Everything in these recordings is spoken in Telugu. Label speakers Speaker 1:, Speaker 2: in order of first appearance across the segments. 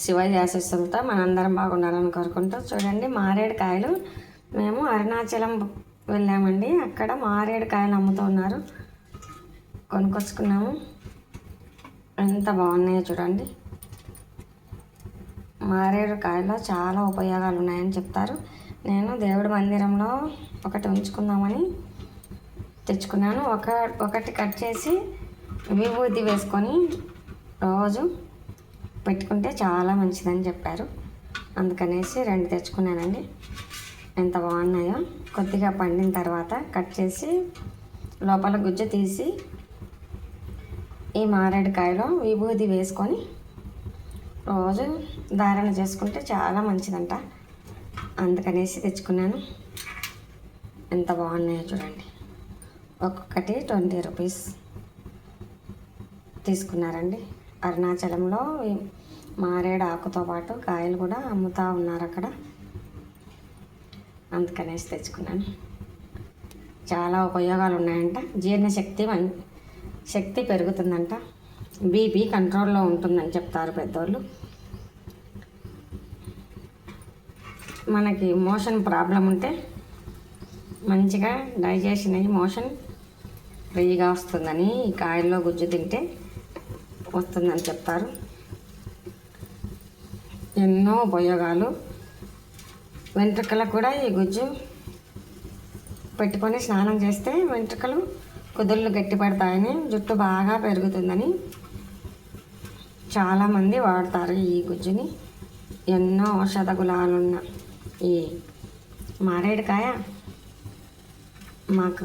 Speaker 1: శివాజీ ఆశీస్సులతో మనందరం బాగుండాలని కోరుకుంటూ చూడండి మారేడు కాయలు మేము అరుణాచలం వెళ్ళామండి. అక్కడ మారేడు కాయలు అమ్ముతూ ఉన్నారు కొనుక్కొచ్చుకున్నాము ఎంత బాగున్నాయో చూడండి. మారేడు కాయలో చాలా ఉపయోగాలు ఉన్నాయని చెప్తారు. నేను దేవుడి మందిరంలో ఒకటి ఉంచుకుందామని తెచ్చుకున్నాను. ఒక ఒకటి కట్ చేసి విభూతి వేసుకొని రోజు పెట్టుకుంటే చాలా మంచిదని చెప్పారు. అందుకనేసి రెండు తెచ్చుకున్నానండి. ఎంత బాగున్నాయో. కొద్దిగా పండిన తర్వాత కట్ చేసి లోపల గుజ్జు తీసి ఈ మారేడుకాయలో విభూది వేసుకొని రోజు ధారణ చేసుకుంటే చాలా మంచిదంట. అందుకనేసి తెచ్చుకున్నాను. ఎంత బాగున్నాయో చూడండి. ఒక్కొక్కటి ట్వంటీ రూపీస్ తీసుకున్నారండి. అరుణాచలంలో మారేడు ఆకుతో పాటు కాయలు కూడా అమ్ముతూ ఉన్నారు అక్కడ. అందుకనేసి తెచ్చుకున్నాను. చాలా ఉపయోగాలు ఉన్నాయంట. జీర్ణశక్తి మం శక్తి పెరుగుతుందంట. బీపీ కంట్రోల్లో ఉంటుందని చెప్తారు పెద్దోళ్ళు. మనకి మోషన్ ప్రాబ్లం ఉంటే మంచిగా డైజెషన్ అయ్యి మోషన్ ఫ్రీగా వస్తుందని ఈ కాయల్లో గుజ్జు తింటే వస్తుందని చెప్తారు ఎన్నో ఉపయోగాలు. వెంట్రుకలకు కూడా ఈ గుజ్జు పెట్టుకొని స్నానం చేస్తే వెంట్రుకలు కుదుళ్ళు గట్టిపడతాయని జుట్టు బాగా పెరుగుతుందని చాలామంది వాడతారు ఈ గుజ్జుని. ఎన్నో ఔషధ గుణాలున్న ఈ మారేడుకాయ మాకు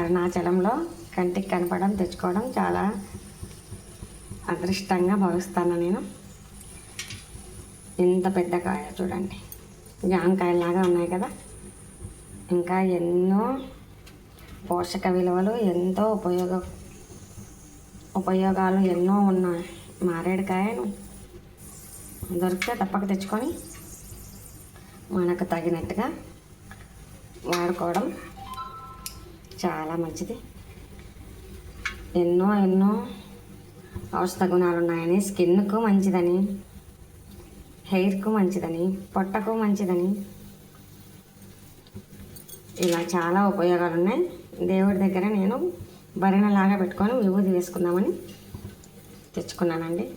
Speaker 1: అరుణాచలంలో కంటికి కనపడడం తెచ్చుకోవడం చాలా అదృష్టంగా భావిస్తాను నేను. ఎంత పెద్ద కాయ చూడండి. జామకాయలాగా ఉన్నాయి కదా. ఇంకా ఎన్నో పోషక విలువలు ఎంతో ఉపయోగ ఉపయోగాలు ఎన్నో ఉన్నాయి. మారేడుకాయను దొరికితే తప్పక తెచ్చుకొని మనకు తగినట్టుగా వాడుకోవడం చాలా మంచిది. ఎన్నో ఎన్నో ఔషధ గుణాలు ఉన్నాయని స్కిన్కు మంచిదని హెయిర్కు మంచిదని పొట్టకు మంచిదని. ఇలా చాలా ఉపయోగాలు ఉన్నాయి దేవుడి దగ్గర నేను భరణలాగా పెట్టుకొని విభూది వేసుకుందామని తెచ్చుకున్నానండి.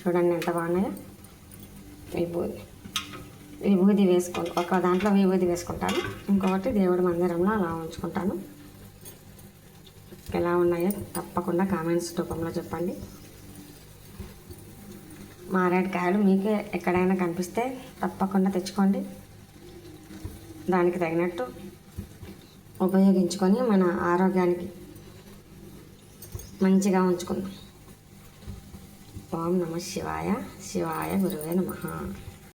Speaker 1: చూడండి ఎంత బాగున్నాయో. విభూది విభూది వేసుకు ఒక దాంట్లో విభూది వేసుకుంటాను. ఇంకొకటి దేవుడి మందిరంలో అలా ఉంచుకుంటాను. ఎలా ఉన్నాయో తప్పకుండా కామెంట్స్ రూపంలో చెప్పండి. మారేడుకాయలు మీకు ఎక్కడైనా కనిపిస్తే తప్పకుండా తెచ్చుకోండి. దానికి తగినట్టు ఉపయోగించుకొని మన ఆరోగ్యానికి మంచిగా ఉంచుకుందాం. ఓం నమ శివాయ శివాయ గురువే నమ.